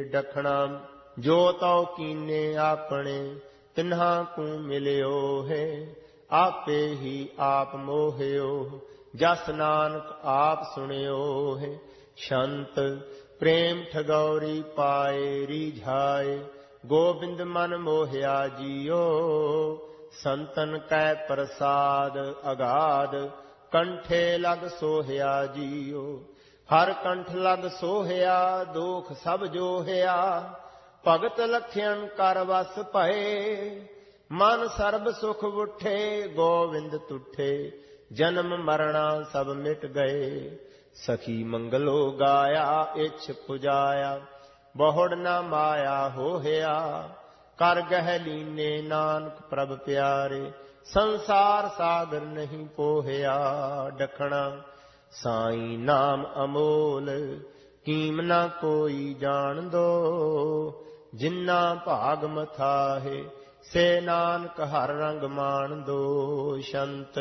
ਡਖਣਾ, ਜੋ ਤਉ ਕੀਨੇ ਆਪਣੇ ਤਿਨ੍ਹਾ ਕੂ ਮਿਲਿਓ ਹੈ, ਆਪੇ ਹੀ ਆਪ ਮੋਹਿਓ, ਜਸ ਨਾਨਕ ਆਪ ਸੁਣਿਓ ਹੈ। ਸ਼ੰਤ, ਪ੍ਰੇਮ ਠਗੌਰੀ ਪਾਏ ਰੀਝਾਏ ਗੋਬਿੰਦ ਮਨ ਮੋਹਿਆ ਜੀਓ। ਸੰਤਨ ਕੈ ਪ੍ਰਸਾਦ ਅਗਾਧ, ਕੰਠੇ ਲਗ ਸੋਹਿਆ ਜੀਓ। ਹਰ ਕੰਠ ਲਗ ਸੋਹਿਆ, ਦੋਖ ਸਭ ਜੋਹਿਆ। ਭਗਤ ਲਖਿਆਨ ਕਰ ਵਸ ਭਏ, ਮਨ ਸਰਬ ਸੁਖ ਉਠੇ, ਗੋਵਿੰਦ ਤੁਠੇ। ਜਨਮ ਮਰਣਾ ਸਭ ਮਿਟ ਗਏ, ਸਖੀ ਮੰਗਲੋ ਗਾਇਆ, ਇਛ ਪੁਜਾਇਆ। ਬਹੁੜ ਨਾ ਮਾਇਆ ਹੋਹਿਆ, ਕਰ ਗਹਿ ਲੀਨੇ ਨਾਨਕ ਪ੍ਰਭ ਪਿਆਰੇ। ਸੰਸਾਰ ਸਾਗਰ ਨਹੀਂ ਪੋਹਿਆ, ਡਖਣਾ ਸਾਈ ਨਾਮ ਅਮੋਲ, ਕੀਮ ਨਾ ਕੋਈ ਜਾਣ ਦੋ। ਜਿੰਨਾ ਭਾਗ ਮਥਾਹੇ ਸੇ ਨਾਨਕ ਹਰ ਰੰਗ ਮਾਣ ਦੋ। ਸ਼ੰਤ,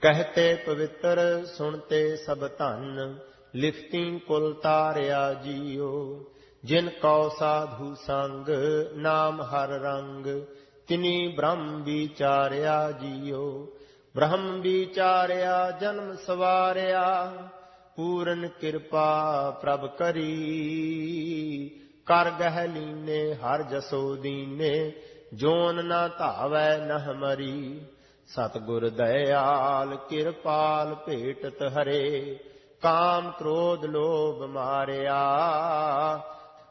ਕਹਤੇ ਪਵਿੱਤਰ, ਸੁਣਤੇ ਸਭ ਧਨ। ਲਿਖਤੀ ਕੁਲ ਤਾਰਿਆ ਜੀਓ, ਜਿਨ ਕਉ ਸਾਧੂ ਸੰਗ, ਨਾਮ ਹਰ ਰੰਗ। ਤਿਨੀ ਬ੍ਰਹਮ ਵਿਚਾਰਿਆ ਜੀਓ ਬ੍ਰਹਮ ਵਿਚਾਰਿਆ, ਜਨਮ ਸਵਾਰਿਆ, ਪੂਰਨ ਕਿਰਪਾ ਪ੍ਰਭ ਕਰੀ। ਕਰ ਗਹਿ ਲੀਨੇ, ਹਰ ਜਸੋ ਦੀਨੇ, ਜੋਨ ਨਾ ਧਾਵੈ, ਨਹ ਮਰੀ। ਸਤਗੁਰ ਦਇਆਲ, ਕਿਰਪਾਲ ਭੇਟਤ ਹਰੇ। ਕਾਮ ਕ੍ਰੋਧ ਲੋਭ ਮਾਰਿਆ।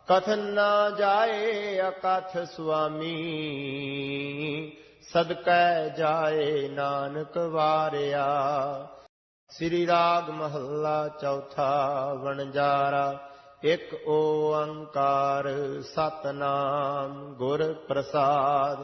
ਕਥਨ ਨਾ ਜਾਏ ਅਕਥ ਸੁਆਮੀ, ਸਦਕੈ ਜਾਏ ਨਾਨਕ ਵਾਰਿਆ। ਸ੍ਰੀ ਰਾਗ ਮਹੱਲਾ ਚੌਥਾ ਵਣਜਾਰਾ, ਇਕ ਓੰਕਾਰ ਸਤਨਾਮ ਗੁਰ ਪ੍ਰਸਾਦ।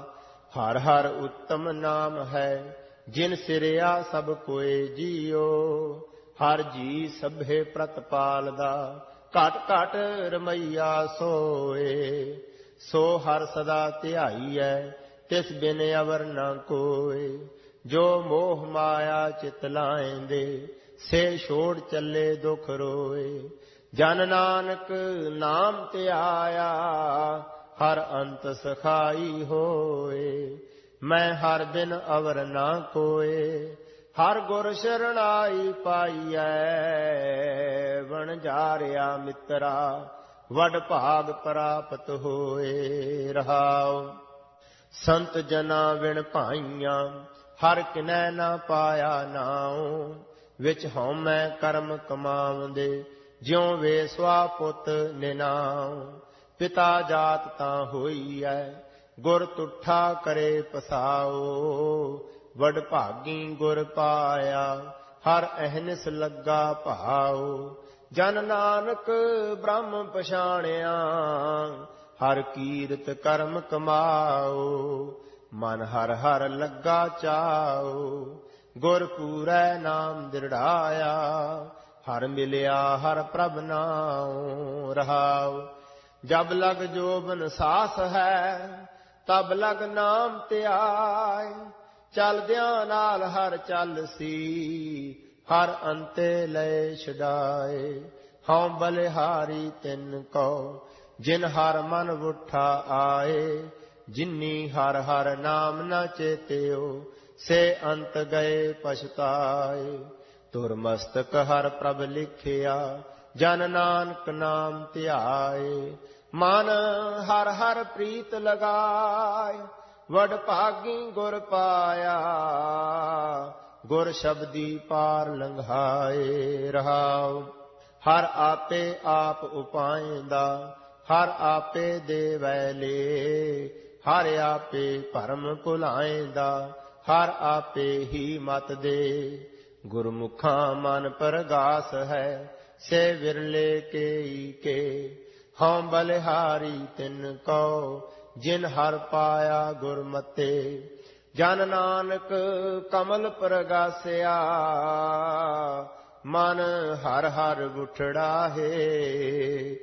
ਹਰ ਹਰ ਉੱਤਮ ਨਾਮ ਹੈ, ਜਿਨ ਸਿਰਿਆ ਸਭ ਕੋਏ ਜੀਓ। ਹਰ ਜੀ ਸਭੇ ਪ੍ਰਤਪਾਲ ਦਾ ਘਟ ਘਟ ਰਮਈਆ ਸੋਏ, ਸੋ ਹਰ ਸਦਾ ਧਿਆਈਐ ਤਿਸ ਬਿਨ ਅਵਰ ਨਾ ਕੋਏ। ਜੋ ਮੋਹ ਮਾਇਆ ਚਿਤ ਲਾਏਂਦੇ, ਸੇ ਛੋੜ ਚੱਲੇ ਦੁਖ ਰੋਏ। ਜਨ ਨਾਨਕ ਨਾਮ ਤੇ ਆਇਆ, ਹਰ ਅੰਤ ਸਖਾਈ ਹੋਏ। ਮੈਂ ਹਰ ਬਿਨ ਅਵਰ ਨਾ ਕੋਏ ਹਰ ਗੁਰ ਸ਼ਰਣਾਈ ਪਾਈਐ, ਵਣ ਜਾਰਿਆ ਮਿੱਤਰਾ, ਵਡ ਭਾਗ ਪ੍ਰਾਪਤ ਹੋਏ ਰਹਾਉ। ਸੰਤ ਜਨਾ ਵਿਣ ਭਾਈਆਂ, ਹਰ ਕਿਨੈ ਨਾ ਪਾਇਆ ਨਾਉ। ਵਿੱਚ ਹਉਮੈ ਕਰਮ ਕਮਾਉਂਦੇ, ਜਿਉ ਵੇ ਸਵਾ ਪੁੱਤ ਨਿਨਾਉ। ਪਿਤਾ ਜਾਤ ਤਾਂ ਹੋਈ ਐ ਗੁਰ ਤੁਠਾ ਕਰੇ ਪਸਾਓ ਵਡ ਭਾਗੀ ਗੁਰ ਪਾਇਆ, ਹਰ ਅਹਨਿਸ ਲੱਗਾ ਭਾਉ। ਜਨ ਨਾਨਕ ਬ੍ਰਹਮ ਪਛਾਣਿਆ, ਹਰ ਕੀਰਤ ਕਰਮ ਕਮਾਓ ਮਨ ਹਰ ਹਰ ਲੱਗਾ ਚਾਓ ਗੁਰ ਪੂਰੈ ਨਾਮ ਦਿੜਾਇਆ ਹਰ ਮਿਲਿਆ, ਹਰ ਪ੍ਰਭ ਨਾਉ ਰਹਾਉ। ਜਬ ਲਗ ਜੋਬਨ ਸਾਸ ਹੈ, ਤਬ ਲਗ ਨਾਮ ਧਿਆਇ ਚਲਦਿਆਂ ਨਾਲ ਹਰ ਚੱਲ ਸੀ, ਹਰ ਅੰਤੇ ਲੈ ਛਡਾਏ। ਹਉ ਬਲਿਹਾਰੀ ਤਿੰਨ ਕੋ, ਜਿਨ ਹਰ ਮਨ ਉਠਾ ਆਏ। ਜਿਨੀ ਹਰ ਹਰ ਨਾਮ ਨ ਚੇਤਿਓ, ਸੇ ਅੰਤ ਗਏ ਪਛਤਾਏ। ਤੁਰ ਮਸਤਕ ਹਰ ਪ੍ਰਭ ਲਿਖਿਆ, ਜਨ ਨਾਨਕ ਨਾਮ ਧਿਆਏ। ਮਨ ਹਰ ਹਰ ਪ੍ਰੀਤ ਲਗਾਏ ਵਡ ਭਾਗੀ ਗੁਰ ਪਾਇਆ, ਗੁਰ ਸ਼ਬਦੀ ਪਾਰ ਲੰਘਾਏ ਰਹਾਉ। ਹਰ ਆਪੇ ਆਪ ਉਪਾਇਂਦਾ, ਹਰ ਆਪੇ ਦੇਵੈ ਲੇ। ਹਰ ਆਪੇ ਭਰਮ ਭੁਲਾਇਂਦਾ, ਹਰ ਆਪੇ ਹੀ ਮਤ ਦੇ। ਗੁਰਮੁਖਾਂ ਮਨ ਪਰਗਾਸ ਹੈ, ਸੇ ਵਿਰਲੇ ਕੇਈ ਕੇ। ਹਉ ਬਲਿਹਾਰੀ ਤਿਨ ਕੋ ਜਿਨ ਹਰ ਪਾਇਆ ਗੁਰਮਤੇ, ਜਨ ਨਾਨਕ ਕਮਲ ਪ੍ਰਗਾਸਿਆ। ਮਨ ਹਰ ਹਰ ਉਠੜਾ ਹੈ,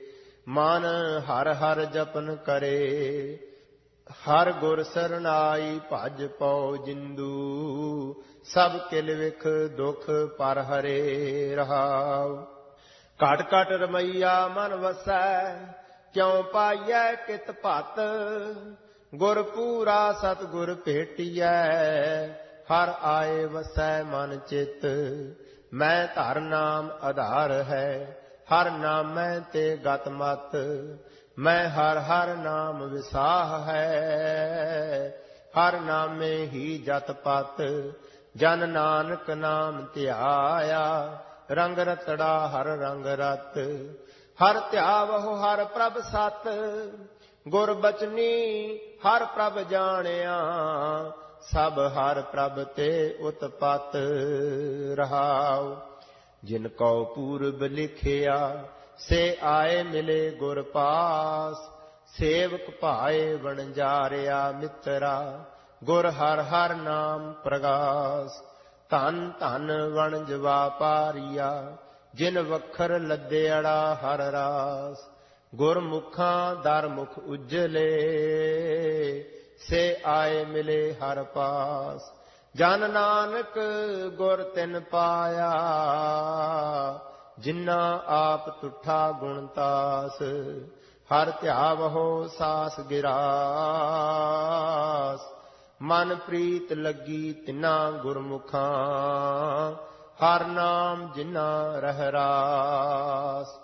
ਮਨ ਹਰ ਹਰ ਜਪਨ ਕਰੇ। ਹਰ ਗੁਰ ਸਰਨਾਈ ਭਜ ਪਉ ਜਿੰਦੂ, ਸਭ ਕਿਲ ਵਿਖ ਦੁਖ ਪਰ ਹਰੇ ਰਹਾਉ। ਘਟ ਘਟ ਰਮਈਆ ਮਨ ਵਸੈ ਕਿਉ ਪਾਈਐ ਕਿਤ ਭਤ? ਗੁਰ ਪੂਰਾ ਸਤਗੁਰ ਭੇਟੀਐ, ਹਰ ਆਏ ਵਸੈ ਮਨ ਚਿਤ। ਮੈਂ ਧਰ ਨਾਮ ਆਧਾਰ ਹੈ, ਹਰ ਨਾਮੈ ਤੇ ਗਤ ਮਤ। ਮੈਂ ਹਰ ਹਰ ਨਾਮ ਵਿਸਾਹ ਹੈ, ਹਰ ਨਾਮੇ ਹੀ ਜਤ ਪਤ। ਜਨ ਨਾਨਕ ਨਾਮ ਧਿਆਇਆ ਰੰਗ ਰਤੜਾ ਹਰ ਰੰਗ ਰਤ ਹਰ ਧਿਆਵਹੁ ਹਰ ਪ੍ਰਭ ਸਤ, ਗੁਰ ਬਚਨੀ ਹਰ ਪ੍ਰਭ ਜਾਣਿਆ, ਸਭ ਹਰ ਪ੍ਰਭ ਤੇ ਉਤਪਤ ਰਹਾਉ। ਜਿਨ ਕਉ ਪੂਰਬ ਲਿਖਿਆ, ਸੇ ਆਏ ਮਿਲੇ ਗੁਰ ਪਾਸ, ਸੇਵਕ ਭਾਏ ਵਣਜਾਰਿਆ ਮਿੱਤਰਾ, ਗੁਰ ਹਰ ਹਰ ਨਾਮ ਪ੍ਰਗਾਸ। ਧਨ ਧਨ ਵਣਜ ਵਾਪਾਰੀਆ ਜਿਨ ਵਖਰ ਲੱਦੇੜਾ ਹਰ ਰਾਸ। ਗੁਰਮੁਖਾਂ ਦਰ ਮੁਖ ਉਜਲੇ, ਸੇ ਆਏ ਮਿਲੇ ਹਰ ਪਾਸ। ਜਨ ਨਾਨਕ ਗੁਰ ਤਿਨ ਪਾਇਆ ਜਿਨਾ ਆਪ ਤੁਠਾ ਗੁਣਤਾਸ ਹਰ ਧਿਆਵਹੋ ਸਾਸ ਗਿਰਾਸ। ਮਨ ਪ੍ਰੀਤ ਲੱਗੀ ਤਿਨਾ ਗੁਰਮੁਖਾਂ ਹਰ ਨਾਮ ਜਿਨਾ ਰਹਿ ਰਾਸ